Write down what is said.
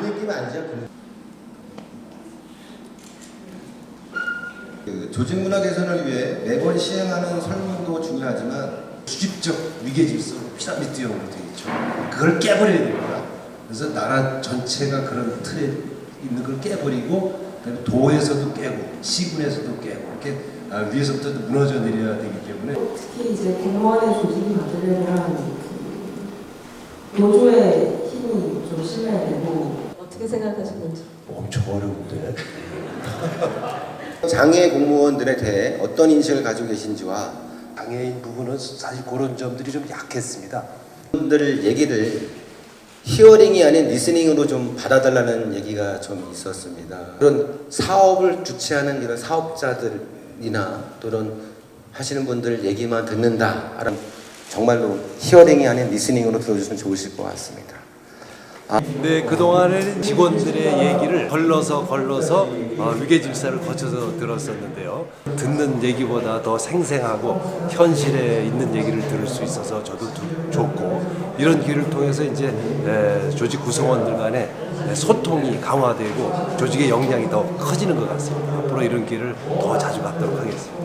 틀리면 아니죠. 그 조직문화 개선을 위해 매번 시행하는 설문도 중요하지만 주집적 위계 질서로 피라미드형으로 되어 있죠. 그걸 깨버려야 됩니다. 그래서 나라 전체가 그런 틀에 있는 걸 깨버리고 도에서도 깨고 시군에서도 깨고 이렇게 아, 위에서부터 무너져 내려야 되기 때문에 특히 이제 공무원의 조직이 만들려면 그 노조의 힘이 좀 실려야 되고 어떻게 생각하시는지. 엄청 어려운데 장애 공무원들에 대해 어떤 인식을 가지고 계신지와 장애인 부분은 사실 그런 점들이 좀 약했습니다. 분들 얘기를 히어링이 아닌 리스닝으로 좀 받아달라는 얘기가 좀 있었습니다. 그런 사업을 주최하는 이런 사업자들이나 또는 하시는 분들 얘기만 듣는다. 정말로 히어링이 아닌 리스닝으로 들어주시면 좋으실 것 같습니다. 네, 그동안에는 직원들의 얘기를 걸러서 걸러서 어, 위계질서를 거쳐서 들었었는데요. 듣는 얘기보다 더 생생하고 현실에 있는 얘기를 들을 수 있어서 저도 두- 좋고 이런 길을 통해서 이제 에, 조직 구성원들 간의 소통이 강화되고 조직의 역량이 더 커지는 것 같습니다. 앞으로 이런 길을 더 자주 갖도록 하겠습니다.